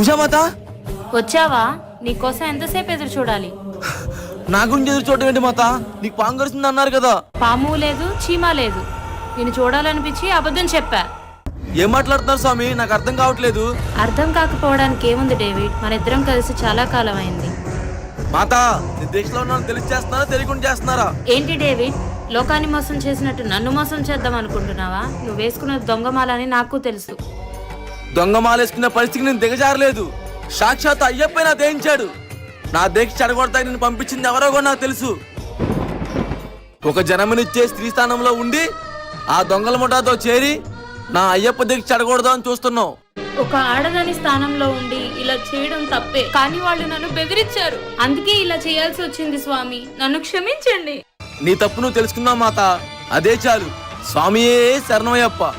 ఉషామాత వచ్చావా? నీకోసం ఎంతసేపు ఎదురు చూడాలి? నా గురించి ఎదురు చూడటం ఏంటి మాత? నీకు పాము కరుస్తుంది అన్నారు కదా. పాము లేదు చీమ లేదు. నేను చూడాలనిపించి అబద్ధం చెప్పా. ఏం మాట్లాడుతున్నారు స్వామి? నాకు అర్థం కావట్లేదు. అర్థం కాకపోవడానికి ఏముంది డేవిడ్? మన ఇద్దరం కలిసి చాలా కాలం అయింది మాత దీక్షలో ఉన్నాను తెలిసి చేస్తున్నారా తెలియకుండా చేస్తున్నారా? ఏంటి డేవిడ్? లోకాన్ని మోసం చేసినట్టు నన్ను మోసం చేద్దాం అనుకుంటున్నావా? నువ్వు వేసుకున్న దొంగమాలని నాకు తెలుసు. దొంగ మాలేసుకునే పరిస్థితికి నేను దిగజారలేదు. సాక్షాత్ అయ్యప్ప నా దేయించాడు నా దీక్ష చెడగొడతాయి నేను పంపించింది ఎవరో కూడా నాకు తెలుసు. ఒక జనమనిచ్చే స్త్రీ స్థానంలో ఉండి ఆ దొంగల ముఠాతో చేరి నా అయ్యప్ప దీక్ష చెడగొడదాం అని చూస్తున్నావు. ఒక ఆడదాని స్థానంలో ఉండి ఇలా చేయడం తప్పే. కానీ వాళ్ళు నన్ను బెదిరించారు. అందుకే ఇలా చేయాల్సి వచ్చింది స్వామి. నన్ను క్షమించండి. నీ తప్పు నువ్వు తెలుసుకున్నావు మాత. అదే చాలు. స్వామియే శరణమయ్యప్ప.